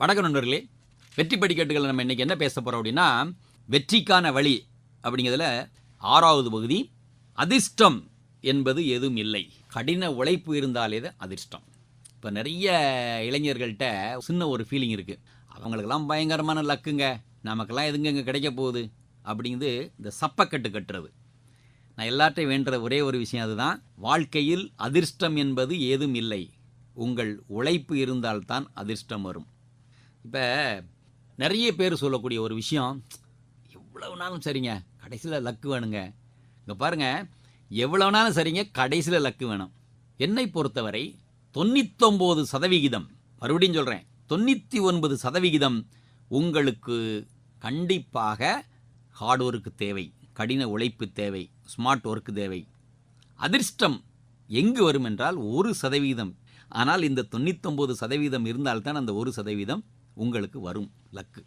வணக்கம் நண்பர்களே. வெற்றி படிக்கட்டுகள் நம்ம இன்றைக்கி என்ன பேச போகிறோம் அப்படின்னா வெற்றிக்கான வழி அப்படிங்கிறதுல ஆறாவது பகுதி அதிர்ஷ்டம் என்பது எதுவும் இல்லை. கடின உழைப்பு இருந்தாலே தான் அதிர்ஷ்டம். இப்போ நிறைய இளைஞர்கள்ட்ட சின்ன ஒரு ஃபீலிங் இருக்குது அவங்களுக்கெல்லாம் பயங்கரமான லக்குங்க. நமக்கெல்லாம் எதுங்க இங்கே கிடைக்க போகுது? அப்படிங்கிறது இந்த சப்பக்கட்டு கட்டுறது. நான் எல்லார்ட்டையும் வேண்டுற ஒரே ஒரு விஷயம் அதுதான். வாழ்க்கையில் அதிர்ஷ்டம் என்பது ஏதும் இல்லை. உங்கள் உழைப்பு இருந்தால்தான் அதிர்ஷ்டம் வரும். இப்போ நிறைய பேர் சொல்லக்கூடிய ஒரு விஷயம் எவ்வளோனாலும் சரிங்க கடைசியில் லக்கு வேணுங்க. இங்கே பாருங்கள் எவ்வளவு சரிங்க கடைசியில் லக்கு வேணும். என்னை பொறுத்தவரை தொண்ணூத்தொம்பது சதவிகிதம் மறுபடியும் சொல்கிறேன் தொண்ணூற்றி ஒன்பது சதவிகிதம் உங்களுக்கு கண்டிப்பாக ஹார்ட் ஒர்க்கு தேவை கடின உழைப்பு தேவை ஸ்மார்ட் ஒர்க்கு தேவை. அதிர்ஷ்டம் எங்கு வரும் என்றால் ஒரு சதவீதம் ஆனால் இந்த தொண்ணூத்தொம்பது சதவீதம் இருந்தால்தான் அந்த ஒரு சதவீதம் உங்களுக்கு வரும் லக்கு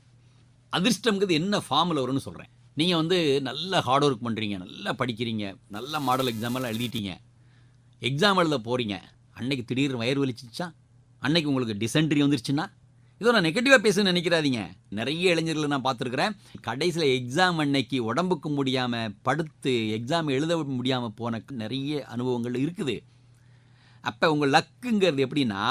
அதிர்ஷ்டம்ங்கிறது என்ன ஃபார்மில் வரும்னு சொல்கிறேன் நீங்கள் வந்து நல்ல ஹார்ட் ஒர்க் பண்ணுறீங்க நல்லா படிக்கிறீங்க நல்ல மாடல் எக்ஸாமெல்லாம் எழுதிட்டீங்க. எக்ஸாம் எழுத போகிறீங்க அன்னைக்கு திடீர்னு வயிறு வலிச்சிச்சா அன்னைக்கு உங்களுக்கு டிசென்ட்ரி வந்துருச்சுன்னா? இதோ நான் நெகட்டிவாக பேசுன்னு நினைக்கிறாதீங்க நிறைய இளைஞர்களை நான் பார்த்துருக்குறேன். கடைசியில் எக்ஸாம் அன்னைக்கு உடம்புக்கு முடியாமல் படுத்து எக்ஸாம் எழுத முடியாமல் போன நிறைய அனுபவங்கள் இருக்குது. அப்போ உங்கள் லக்குங்கிறது எப்படின்னா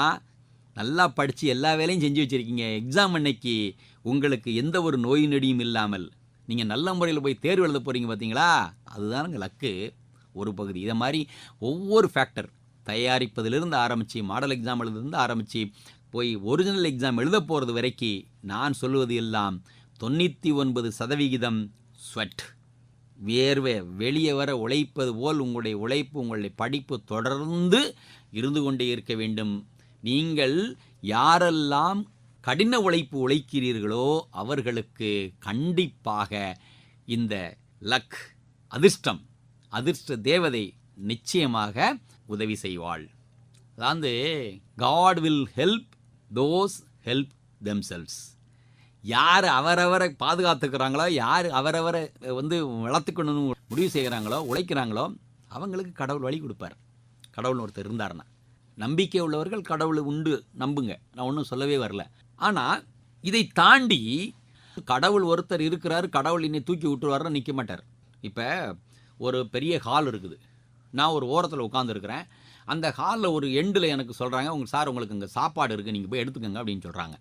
நல்லா படித்து எல்லா வேலையும் செஞ்சு வச்சுருக்கீங்க. எக்ஸாம் அன்னைக்கு உங்களுக்கு எந்த ஒரு நோய் நொடியும் இல்லாமல் நீங்கள் நல்ல முறையில் போய் தேர்வு எழுத போகிறீங்க பார்த்தீங்களா அதுதானுங்க லக்கு. ஒரு பகுதி. இதை மாதிரி ஒவ்வொரு ஃபேக்டர் தயாரிப்பதிலிருந்து ஆரம்பித்து மாடல் எக்ஸாம் எழுதுலேருந்து ஆரம்பித்து போய் ஒரிஜினல் எக்ஸாம் எழுத போகிறது வரைக்கும் நான் சொல்வது எல்லாம் தொண்ணூற்றி ஒன்பது சதவிகிதம் ஸ்வெட் வேர்வை வெளியே வர உழைப்பது போல் உங்களுடைய உழைப்பு உங்களுடைய படிப்பு தொடர்ந்து இருந்து கொண்டே இருக்க வேண்டும். நீங்கள் யாரெல்லாம் கடின உழைப்பு உழைக்கிறீர்களோ அவர்களுக்கு கண்டிப்பாக இந்த லக் அதிர்ஷ்டம் அதிர்ஷ்ட தேவதை நிச்சயமாக உதவி செய்வாள். அதாவது God will help those help themselves யார் அவரவரை பாதுகாத்துக்கிறாங்களோ யார் அவரவரை வந்து வளர்த்துக்கணும்னு முடிவு செய்கிறாங்களோ உழைக்கிறாங்களோ அவங்களுக்கு கடவுள் வழி கொடுப்பார். கடவுள் ஒருத்தர் இருந்தார்னா நம்பிக்கை உள்ளவர்கள் கடவுளை உண்டு நம்புங்க. நான் ஒன்றும் சொல்லவே வரல. ஆனால் இதை தாண்டி கடவுள் ஒருத்தர் இருக்கிறார் கடவுள் என்னை தூக்கி விட்டுருவாருன்னு நிற்க மாட்டார். இப்போ ஒரு பெரிய ஹால் இருக்குது. நான் ஒரு ஓரத்தில் உட்காந்துருக்கிறேன் அந்த ஹாலில் ஒரு எண்டில் எனக்கு சொல்கிறாங்க உங்கள் சார் உங்களுக்கு இங்கே சாப்பாடு இருக்குது நீங்கள் போய் எடுத்துக்கங்க அப்படின்னு சொல்கிறாங்க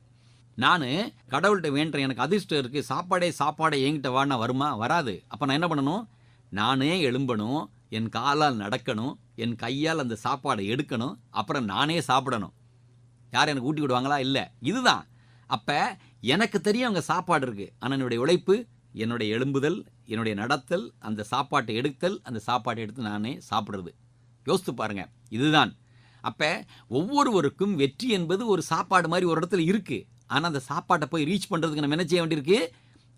நான் கடவுள்கிட்ட வேண்டுறேன் எனக்கு அதிர்ஷ்டம் இருக்குது சாப்பாடே சாப்பாடே என்கிட்ட வாடினா வருமா? வராது. அப்போ நான் என்ன பண்ணணும்? நானே எழும்பணும் என் காலால் நடக்கணும் என் கையால் அந்த சாப்பாடை எடுக்கணும் அப்புறம் நானே சாப்பிடணும். யார் எனக்கு ஊட்டி விடுவாங்களா? இல்லை. இதுதான். அப்போ எனக்கு தெரியும் அங்கே சாப்பாடு இருக்குது ஆனால் என்னுடைய உழைப்பு என்னுடைய எழும்புதல் என்னுடைய நடத்தல் அந்த சாப்பாட்டை எடுத்தல் அந்த சாப்பாட்டை எடுத்து நானே சாப்பிட்றது. யோசித்து பாருங்கள் இதுதான். அப்போ ஒவ்வொருவருக்கும் வெற்றி என்பது ஒரு சாப்பாடு மாதிரி ஒரு இடத்துல இருக்குது ஆனால் அந்த சாப்பாட்டை போய் ரீச் பண்ணுறதுக்கு நம்ம என்ன செய்ய வேண்டியிருக்கு?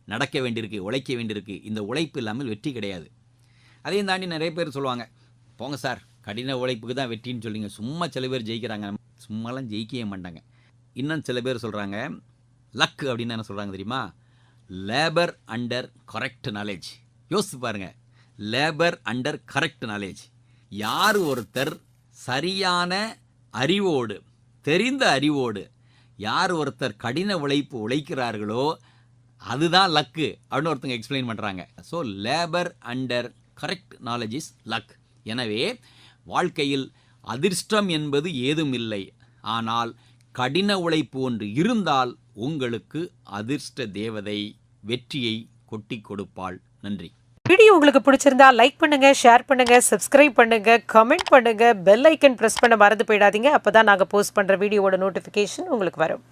நடக்க வேண்டியிருக்கு உழைக்க வேண்டியிருக்கு. இந்த உழைப்பு இல்லாமல் வெற்றி கிடையாது. அதையும் தாண்டி நிறைய பேர் சொல்லுவாங்க. போங்க சார். கடின உழைப்புக்கு தான் வெற்றின்னு சொல்லிங்க சும்மா சில பேர் ஜெயிக்கிறாங்க. சும்மாலாம் ஜெயிக்கவே மாட்டாங்க. இன்னும் சில பேர் சொல்கிறாங்க லக் அப்படின்னு என்ன சொல்கிறாங்க தெரியுமா? லேபர் அண்டர் கரெக்ட் நாலேஜ் யோசித்து பாருங்க. லேபர் அண்டர் கரெக்ட் நாலேஜ் யார் ஒருத்தர் சரியான அறிவோடு தெரிந்த அறிவோடு யார் ஒருத்தர் கடின உழைப்பு உழைக்கிறார்களோ அதுதான் லக்கு அப்படின்னு ஒருத்தங்க எக்ஸ்பிளைன் பண்ணுறாங்க so labour under correct knowledge is luck எனவே வாழ்க்கையில் அதிர்ஷ்டம் என்பது ஏதும் இல்லை. ஆனால் கடின உழைப்பு ஒன்று இருந்தால் உங்களுக்கு அதிர்ஷ்ட தேவதை வெற்றியை கொட்டி கொடுப்பாள். நன்றி. வீடியோ உங்களுக்கு பிடிச்சிருந்தா லைக் பண்ணுங்க ஷேர் பண்ணுங்க சப்ஸ்கிரைப் பண்ணுங்க கமெண்ட் பண்ணுங்க பெல் ஐக்கன் பிரஸ் பண்ண மறந்து போயிடாதீங்க. அப்பதான் நாங்கள் போஸ்ட் பண்ற வீடியோவோட நோட்டிஃபிகேஷன் உங்களுக்கு வரும்.